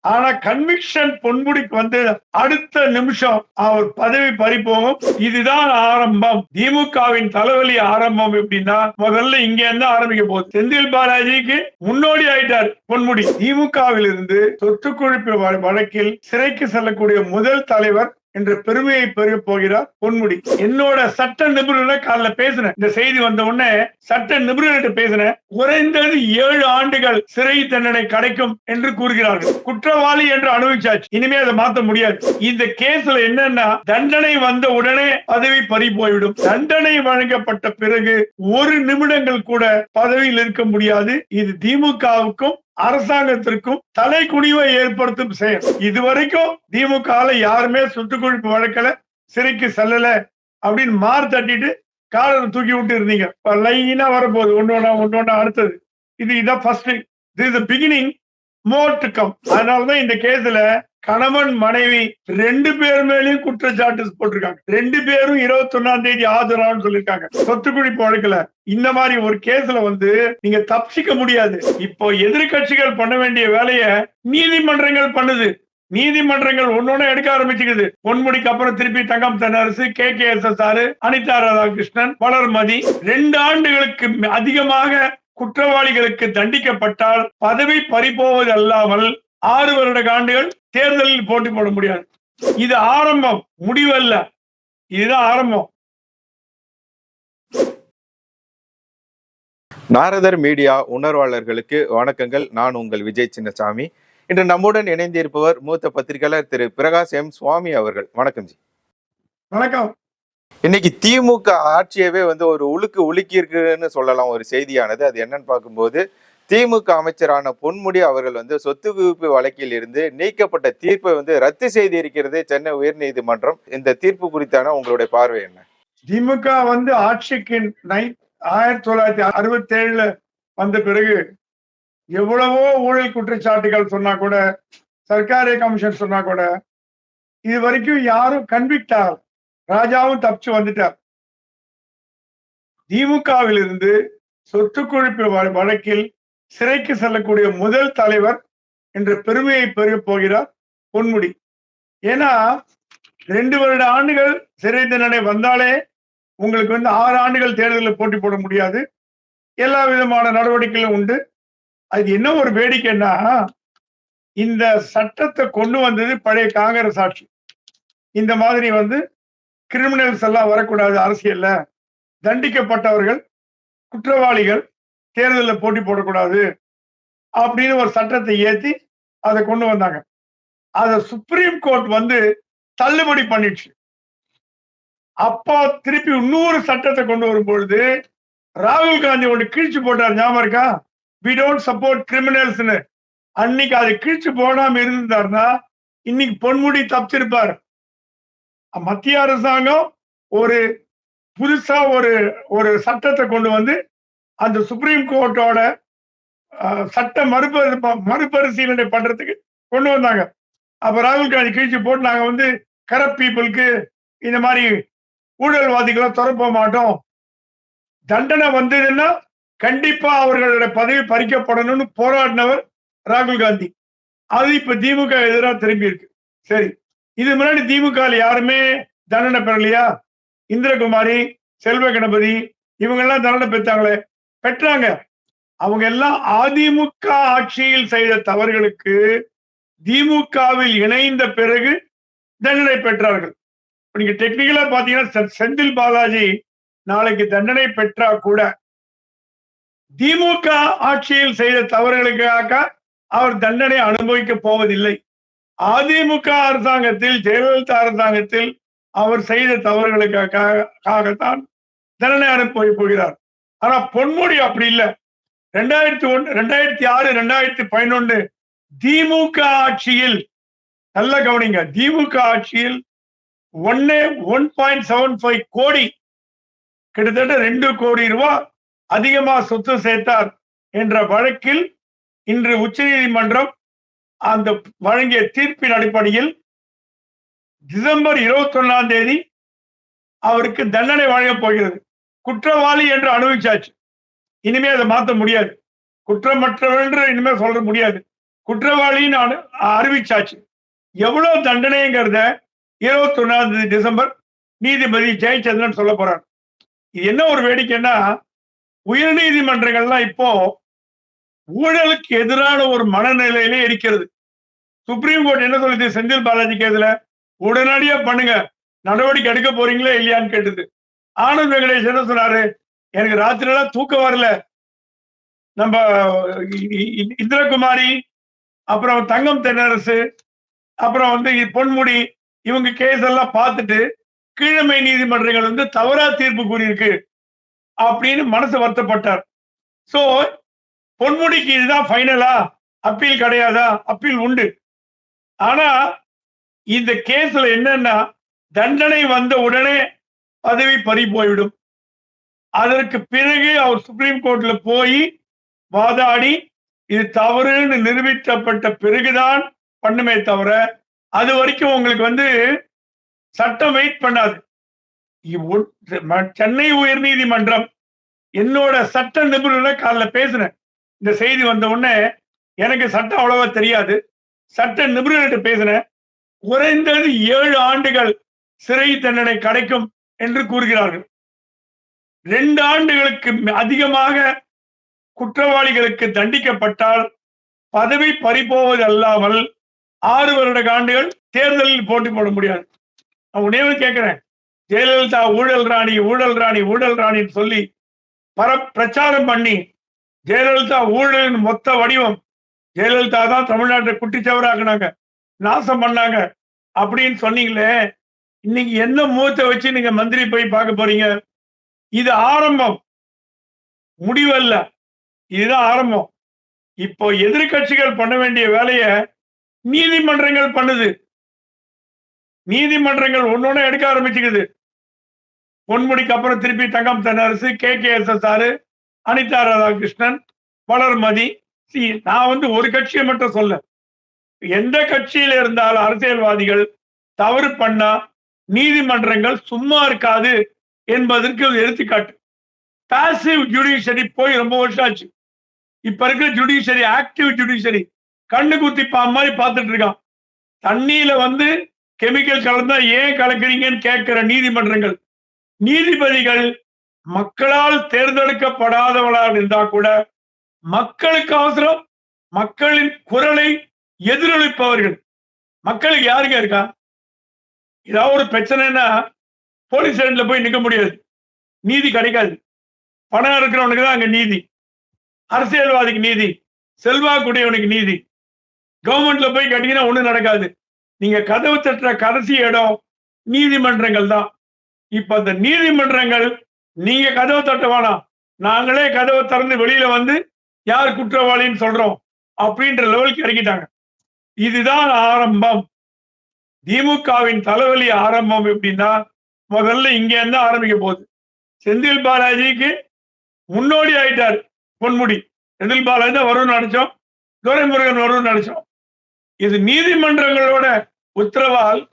ஆனா கன்விக்ஷன் பொன்முடிக்கு வந்து அடுத்த நிமிஷம் அவர் பதவி பறிப்போகும் இதுதான் ஆரம்பம். திமுகவின் தலைவலி ஆரம்பம் எப்படின்னா முதல்ல இங்க இருந்து ஆரம்பிக்க போகுது. செந்தில் பாலாஜிக்கு முன்னோடி ஆயிட்டார் பொன்முடி. திமுகவில் இருந்து சொத்து குழிப்பு வழக்கில் சிறைக்கு செல்லக்கூடிய முதல் தலைவர் என்ற பெருமையை பெற போகிறார் பொன்முடி. என்னோட சட்ட நிபுணரை காலைல பேசினேன். இந்த செய்தி வந்த உடனே சட்ட நிபுணர்கிட்ட பேசினேன். குறைந்தது ஏழு ஆண்டுகள் சிறை தண்டனை கிடைக்கும் என்று கூறுகிறார்கள். குற்றவாளி என்று அனுபவிச்சாச்சு. இனிமே அதை மாத்த முடியாது. இந்த கேஸ்ல என்னன்னா தண்டனை வந்த உடனே பதவி பறி போய்விடும். தண்டனை வழங்கப்பட்ட பிறகு ஒரு நிமிடங்கள் கூட பதவியில் இருக்க முடியாது. இது திமுகவுக்கும் அரசாங்கத்திற்கும் தலை குனிவை ஏற்படுத்தும் செயல். இதுவரைக்கும் திமுக யாருமே சுட்டுக்குழிப்பு வழக்கல சிறைக்கு செல்லல அப்படின்னு மார் தட்டிட்டு காலர் தூக்கி விட்டு இருந்தீங்க இப்ப லைனா வரப்போகுது. ஒன்னொன்னா ஒன்னொன்னா அடுத்தது. இது இதான் ஃபர்ஸ்ட் இது பிகினிங் மோர் டு கம் அதனாலதான் இந்த கேஸ்ல கணவன் மனைவி ரெண்டு பேர் மேலயும் குற்றச்சாட்டு போட்டிருக்காங்க. ரெண்டு பேரும் இருபத்தி ஒன்னாம் தேதி ஆஜரான்னு சொல்லியிருக்காங்க. சொத்து குழிப்பு வழக்குல இந்த மாதிரி ஒரு கேஸ்ல வந்து நீங்க தப்பிச்சிக்க முடியாது. இப்போ எதிர்க்கட்சிகள் பண்ண வேண்டிய வேலைய நீதிமன்றங்கள் பண்ணுது. நீதிமன்றங்கள் ஒன்னொன்னு எடுக்க ஆரம்பிச்சுக்குது. பொன்முடிக்கு அப்புறம் திருப்பி Thangam Thennarasu K K S S R Anitha Radhakrishnan Valarmathi ரெண்டு ஆண்டுகளுக்கு அதிகமாக குற்றவாளிகளுக்கு தண்டிக்கப்பட்டால் பதவி பறிபோவது அல்லாமல் ஆறு வருட ஆண்டுகள் தேர்தலில் போட்டி போட முடியாது. இது ஆரம்பம் முடிவல்ல. இதுதான் ஆரம்பம். நாரதர் மீடியா உணர்வாளர்களுக்கு வணக்கங்கள். நான் உங்கள் விஜய் சின்னசாமி. இன்று நம்முடன் இணைந்திருப்பவர் மூத்த பத்திரிகையாளர் திரு பிரகாஷ் எம். சுவாமி அவர்கள். வணக்கம் ஜி. வணக்கம். இன்னைக்கு திமுக ஆட்சியவே வந்து ஒரு உலுக்கு உலுக்கி இருக்குன்னு சொல்லலாம் ஒரு செய்தியானது. அது என்னன்னு பார்க்கும்போது திமுக அமைச்சரான பொன்முடி அவர்கள் வந்து சொத்து குவிப்பு வழக்கில் இருந்து நீக்கப்பட்ட தீர்ப்பை வந்து ரத்து செய்து இருக்கிறது சென்னை உயர்நீதிமன்றம். இந்த தீர்ப்பு குறித்தான உங்களுடைய பார்வை என்ன? திமுக வந்து ஆட்சிக்கு நை ஆயிரத்தி தொள்ளாயிரத்தி அறுபத்தி ஏழுல வந்த பிறகு எவ்வளவோ ஊழல் குற்றச்சாட்டுகள் சொன்னா கூட சர்க்காரிய கமிஷன் சொன்னா கூட இது வரைக்கும் யாரும் கன்விக்ட் ஆகல. ராஜாவும் தப்பிச்சு வந்துட்டார். திமுகவிலிருந்து சொத்து குழிப்பு வழக்கில் சிறைக்கு செல்லக்கூடிய முதல் தலைவர் என்ற பெருமையை பெற போகிறார் பொன்முடி. ஏன்னா ரெண்டு வருட ஆண்டுகள் சிறை தண்டனை வந்தாலே உங்களுக்கு வந்து ஆறு ஆண்டுகள் தேர்தலில் போட்டி போட முடியாது. எல்லா விதமான நடவடிக்கைகளும் உண்டு. அது என்ன ஒரு வேடிக்கைன்னா இந்த சட்டத்தை கொண்டு வந்தது பழைய காங்கிரஸ் ஆட்சி. இந்த மாதிரி வந்து கிரிமினல்ஸ் எல்லாம் வரக்கூடாது அரசியல்ல. தண்டிக்கப்பட்டவர்கள் குற்றவாளிகள் தேர்தலில் போட்டி போடக்கூடாது அப்படின்னு ஒரு சட்டத்தை ஏற்றி அதை கொண்டு வந்தாங்க. அதை சுப்ரீம் கோர்ட் வந்து தள்ளுபடி பண்ணிடுச்சு. அப்போ திருப்பி இன்னொரு சட்டத்தை கொண்டு வரும் பொழுது ராகுல் காந்தி ஒன்று கிழிச்சு போட்டார் ஞாபகம் இருக்கா? வி டோன்ட் சப்போர்ட் கிரிமினல்ஸ்னு அன்னைக்கு அதை கிழிச்சு போடாம இருந்திருந்தாருன்னா இன்னைக்கு பொன்முடி தப்பிச்சிருப்பார். மத்திய அரசாங்கம் ஒரு புதுசா ஒரு ஒரு சட்டத்தை கொண்டு வந்து அந்த சுப்ரீம் கோர்ட்டோட சட்ட மறுபரி மறுபரிசீலனை பண்றதுக்கு கொண்டு வந்தாங்க. அப்ப ராகுல் காந்தி கிழிச்சு போட்டு நாங்க வந்து கரப்ட் பீப்புளுக்கு இந்த மாதிரி ஊழல்வாதிகளை துறப்ப மாட்டோம். தண்டனை வந்ததுன்னா கண்டிப்பா அவர்களோட பதவி பறிக்கப்படணும்னு போராடினவர் ராகுல் காந்தி. அது இப்ப திமுக எதிராக திரும்பி இருக்கு. சரி. இது முன்னாடி திமுக யாருமே தண்டனை பெறலையா? இந்திரகுமாரி செல்வ கணபதி இவங்க எல்லாம் தண்டனை பெற்றாங்களே? பெற்றாங்க. அவங்க எல்லாம் அதிமுக ஆட்சியில் செய்த தவறுகளுக்கு திமுகவில் இணைந்த பிறகு தண்டனை பெற்றார்கள். இப்ப நீங்க டெக்னிக்கலா பாத்தீங்கன்னா செந்தில் பாலாஜி நாளைக்கு தண்டனை பெற்றா கூட திமுக ஆட்சியில் செய்த தவறுகளுக்காக அவர் தண்டனை அனுபவிக்க போவதில்லை. அதிமுக அரசாங்கத்தில் ஜெயலலிதா அரசாங்கத்தில் அவர் செய்த தவறுகளுக்காகத்தான் தண்டனை போய் போகிறார். ஆனா பொன்முடி அப்படி இல்லை. ரெண்டாயிரத்தி ஒன்று ரெண்டாயிரத்தி ஆறு ரெண்டாயிரத்தி பதினொன்று திமுக ஆட்சியில் நல்ல கவனிங்க திமுக ஆட்சியில் ஒன்னே ஒன் பாயிண்ட் செவன் ஃபைவ் கோடி கிட்டத்தட்ட ரெண்டு கோடி ரூபாய் அதிகமா சொத்து சேர்த்தார் என்ற வழக்கில் இன்று உச்சநீதிமன்றம் அந்த வழங்கிய தீர்ப்பின் அடிப்படையில் டிசம்பர் இருபத்தி ஒன்னாம் தேதி அவருக்கு தண்டனை வழங்கப் போகிறது. குற்றவாளி என்று அனுபவிச்சாச்சு. இனிமே அதை மாற்ற முடியாது. குற்றமற்றவர் என்று இனிமே சொல்ல முடியாது. குற்றவாளின்னு அனு- அறிவிச்சாச்சு. எவ்வளவு தண்டனைங்கிறத இருபத்தி ஒன்னாம் தேதி டிசம்பர் நீதிபதி ஜெயச்சந்திரன் சொல்ல போறார். இது என்ன ஒரு வேடிக்கைன்னா உயர்நீதிமன்றங்கள்லாம் இப்போ ஊழலுக்கு எதிரான ஒரு மனநிலையிலே இருக்கிறது. சுப்ரீம் கோர்ட் என்ன சொல்லுது? செந்தில் பாலாஜி கேதுல உடனடியா பண்ணுங்க. நடவடிக்கை எடுக்க போறீங்களா இல்லையான்னு கேட்டது. ஆனந்த் வெங்கடேஷ் என்ன சொன்னாரு? எனக்கு ராத்திரி எல்லாம் தூக்கம் வரல. நம்ம இந்திரகுமாரி அப்புறம் தங்கம் தென்னரசு அப்புறம் வந்து பொன்முடி இவங்க கேஸ் எல்லாம் பார்த்துட்டு கீழமை நீதிமன்றங்கள் வந்து தவறா தீர்ப்பு கூறியிருக்கு அப்படின்னு மனசு வருத்தப்பட்டார். சோ பொன்முடிக்கு இதுதான் ஃபைனலா அப்பீல் கிடையாதா? அப்பீல் உண்டு. ஆனா இந்த கேஸ்ல என்னன்னா தண்டனை வந்த உடனே பதவி பறி போய்விடும். அதற்கு பிறகு அவர் சுப்ரீம் கோர்ட்ல போய் வாதாடி இது தவறுன்னு நிரூபிக்கப்பட்ட பிறகுதான் பண்ணுமே தவிர அது வரைக்கும் உங்களுக்கு வந்து சட்டம் வெயிட் பண்ணாது. சென்னை ம- சென்னை உயர்நீதிமன்றம் என்னோட சட்ட நிபுணர் காலைல பேசினேன். இந்த செய்தி வந்த உடனே எனக்கு சட்டம் அவ்வளவா தெரியாது. சட்ட நிபுணர்கிட்ட பேசினேன். குறைந்தது ஏழு ஆண்டுகள் சிறை தண்டனை கிடைக்கும் என்று கூறுகிறார்கள். ரெண்டு ஆண்டுகளுக்கு அதிகமாக குற்றவாளிகளுக்கு தண்டிக்கப்பட்டால் பதவி பறிபோவது அல்லாமல் ஆறு வருட ஆண்டுகள் தேர்தலில் போட்டி போட முடியாது. நான் உடனே கேட்கிறேன். ஜெயலலிதா ஊழல் ராணி ஊழல் ராணி ஊழல் ராணின்னு சொல்லி பர பிரச்சாரம் பண்ணி ஜெயலலிதா ஊழலின் மொத்த வடிவம். ஜெயலலிதா தான் தமிழ்நாட்டை குட்டிச்சவராக்குனாங்க நாசம் பண்ணாங்க. அப்படின்னு சொன்னீங்களே இன்னைக்கு என்ன மூச்சை வச்சு நீங்க மந்திரி போய் பார்க்க போறீங்க? இது ஆரம்பம். முடிவல்ல. இதுதான் ஆரம்பம். இப்போ எதிர்க்கட்சிகள் பண்ண வேண்டிய வேலையை நீதிமன்றங்கள் பண்ணுது. நீதிமன்றங்கள் ஒன்னொன்னு எடுக்க ஆரம்பிச்சுக்குது. பொன்முடிக்கு அப்புறம் திருப்பி Thangam Thennarasu K K S S R Anitha Radhakrishnan Valarmathi C நான் வந்து ஒரு கட்சியை மட்டும் சொல்ல. எந்த கட்சியில இருந்தாலும் அரசியல்வாதிகள் தவறு பண்ணா நீதிமன்றங்கள் சும்மா இருக்காது என்பதற்கு எடுத்துக்காட்டு. பாசிவ் ஜுடிஷியரி போய் ரொம்ப வருஷம் ஆச்சு. இப்ப இருக்கிற ஜுடிஷியரி ஆக்டிவ் ஜுடிஷியரி கண்ணு குத்தி மாதிரி பார்த்துட்டு இருக்கான். தண்ணியில வந்து கெமிக்கல் கலந்தா ஏன் கலக்குறீங்கன்னு கேட்கிற நீதிமன்றங்கள். நீதிபதிகள் மக்களால் தேர்ந்தெடுக்கப்படாதவளாக இருந்தா கூட மக்களுக்கு அவசரம் மக்களின் குரலை எதிரொலிப்பவர்கள். மக்களுக்கு யாருங்க இருக்கா? ஏதாவது ஒரு பிரச்சனைனா போலீஸ் ஸ்டேஷன்ல போய் நிக்க முடியாது. நீதி கிடைக்காது. பணம் இருக்கிறவனுக்கு தான் அங்க நீதி. அரசியல்வாதிக்கு நீதி. செல்வாக்குடையவனுக்கு நீதி. கவர்மெண்ட்ல போய் கேட்டீங்கன்னா ஒண்ணும் நடக்காது. நீங்க கதவு தட்டுற கடைசி இடம் நீதிமன்றங்கள் தான். இப்ப அந்த நீதிமன்றங்கள் நீங்க கதவை தட்ட வேணாம். நாங்களே கதவை திறந்து வெளியில வந்து யார் குற்றவாளின்னு சொல்றோம் அப்படின்ற லெவலுக்கு இறங்கிட்டாங்க. இதுதான் ஆரம்பம். திமுகவின் தலைவலி ஆரம்பம் எப்படின்னா முதல்ல இங்க இருந்து ஆரம்பிக்க போகுது. செந்தில் பாலாஜிக்கு முன்னோடி ஆயிட்டார் பொன்முடி. செந்தில் பாலாஜி தான் வரும்னு நினைச்சோம். துரைமுருகன் வரும்னு நினைச்சோம். இது நீதிமன்றங்களோட உத்தரவால்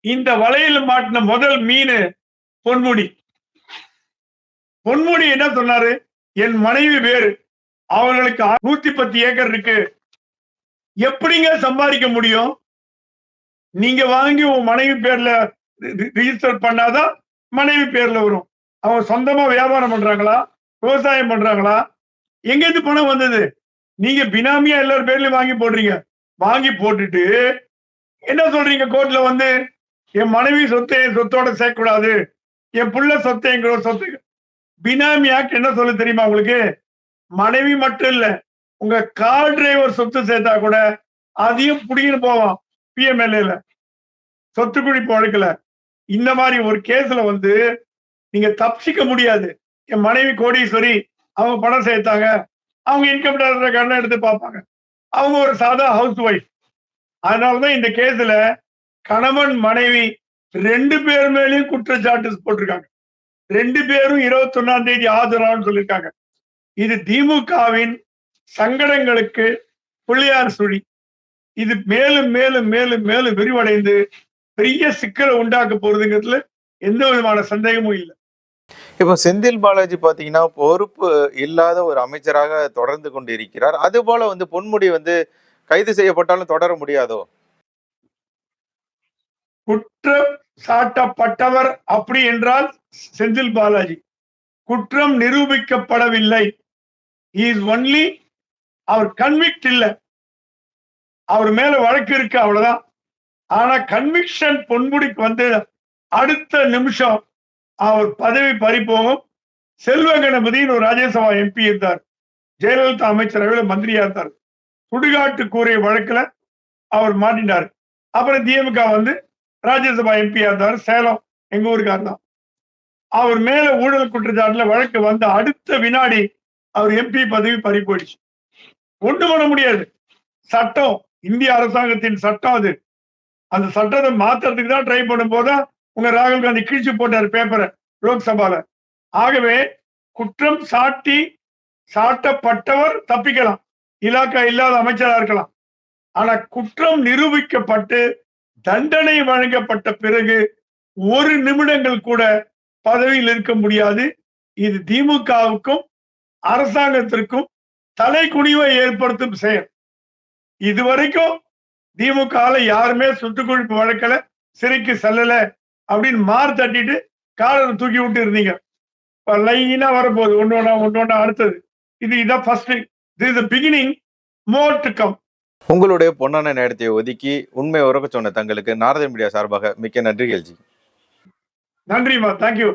இந்த வலையில் மாட்டின முதல் மீன் பொன்முடி. பொன்முடி என்ன சொன்னாரு? என் மனைவி பேர் அவர்களுக்கு நூத்தி பத்து ஏக்கர் இருக்கு. எப்படிங்க சம்பாதிக்க முடியும்? நீங்க வாங்கி உன் மனைவி பேர்ல ரிஜிஸ்டர் பண்ணாதான் மனைவி பேர்ல வரும். அவங்க சொந்தமா வியாபாரம் பண்றாங்களா? விவசாயம் பண்றாங்களா? எங்க இருந்து பணம் வந்தது? நீங்க பினாமியா எல்லாரும் பேர்லயும் வாங்கி போடுறீங்க. வாங்கி போட்டுட்டு என்ன சொல்றீங்க கோர்ட்ல வந்து? என் மனைவி சொத்தை என் சொத்தோட சேர்க்கக்கூடாது. என் புள்ள சொத்தை எங்களோட சொத்து பினாமி ஆக்ட் என்ன சொல்ல தெரியுமா உங்களுக்கு? மனைவி மட்டும் இல்ல உங்க கார் டிரைவர் சொத்து சேர்த்தா கூட அதையும் புடிங்கிட்டு போவோம் பிஎம்எல்ஏல சொத்து குழிப்பு வழக்குல. இந்த மாதிரி ஒரு கேஸ்ல வந்து நீங்க தப்பிக்க முடியாது. என் மனைவி கோடீஸ்வரி அவங்க பணம் சேர்த்தாங்க. அவங்க இன்கம் டேக்ஸ் கடன் எடுத்து பார்ப்பாங்க. அவங்க ஒரு சாதா ஹவுஸ் ஒய்ஃப் அதனாலதான் இந்த கேஸ்ல கணவன் மனைவி ரெண்டு பேர் மேலேயும் குற்றச்சாட்டு போட்டிருக்காங்க. ரெண்டு பேரும் இருபத்தி ஒன்னாம் தேதி ஆஜரான்னு சொல்லியிருக்காங்க. இது திமுகவின் சங்கடங்களுக்கு புள்ளியார் சுழி. இது மேலும் மேலும் மேலும் மேலும் விரிவடைந்து பெரிய சிக்கலை உண்டாக்க போறதுங்கிறதுல எந்த விதமான சந்தேகமும் இல்லை. இப்போ செந்தில் பாலாஜி பாத்தீங்கன்னா பொறுப்பு இல்லாத ஒரு அமைச்சராக தொடர்ந்து கொண்டு இருக்கிறார் அது போல வந்து பொன்முடி வந்து கைது செய்யப்பட்டாலும் தொடர முடியாதோ? குற்றம் சாட்டப்பட்டவர் அப்படி என்றால் செந்தில் பாலாஜி. குற்றம் நிரூபிக்கப்படவில்லை. இஸ் ஒன்லி அவர் கன்விக்ட் இல்லை. அவர் மேல வழக்கு இருக்கு அவ்வளவுதான். ஆனா கன்விக்ஷன் பொன்முடிக்கு வந்து அடுத்த நிமிஷம் அவர் பதவி பறிப்போகும் செல்வ கணபதினு ஒரு ராஜ்யசபா எம்பி இருந்தார். ஜெயலலிதா அமைச்சரவையில் மந்திரியா இருந்தார். சுடுகாட்டு கூறிய வழக்குல அவர் மாட்டினார். அப்புறம் திமுக வந்து ராஜ்யசபா எம்பியா இருந்தார் சேலம் எங்க ஊருக்கார் தான் அவர் மேல ஊழல் குற்றச்சாட்டுல வழக்கு வந்த அடுத்த வினாடி அவர் எம்பி பதவி பறி போயிடுச்சு. ஒண்ணு பண்ண முடியாது. சட்டம் இந்திய அரசாங்கத்தின் சட்டம் அது. அந்த சட்டத்தை மாத்துறதுக்கு தான் ட்ரை பண்ணும் போதுதான் உங்க ராகுல் காந்தி கிழிச்சு போட்டார் பேப்பரை லோக்சபால. ஆகவே குற்றம் சாட்டி சாட்டப்பட்டவர் தப்பிக்கலாம். இலாக்கா இல்லாத அமைச்சரா இருக்கலாம். ஆனா குற்றம் நிரூபிக்கப்பட்டு தண்டனை வழங்கப்பட்ட பிறகு ஒரு நிமிடங்கள் கூட பதவியில் இருக்க முடியாது. இது திமுகவுக்கும் அரசாங்கத்திற்கும் தலை குனிவை ஏற்படுத்தும் செயல். இதுவரைக்கும் திமுகவில் யாருமே சுட்டுக்குழிப்பு வழக்கல சிறைக்கு செல்லல அப்படின்னு மார் தட்டிட்டு காலர் தூக்கி விட்டு இருந்தீங்க. லைனா வரப்போகுது. ஒன்று ஒன்றா ஒன்று ஒன்றா அடுத்தது. இது இதான் first this beginning more to come உங்களுடைய பொன்னான நேரத்தை ஒதுக்கி உண்மை உறக்க சொன்ன தங்களுக்கு நாரத மீடியா சார்பாக மிக்க நன்றி எல்ஜி. நன்றிம்மா தேங்க்யூ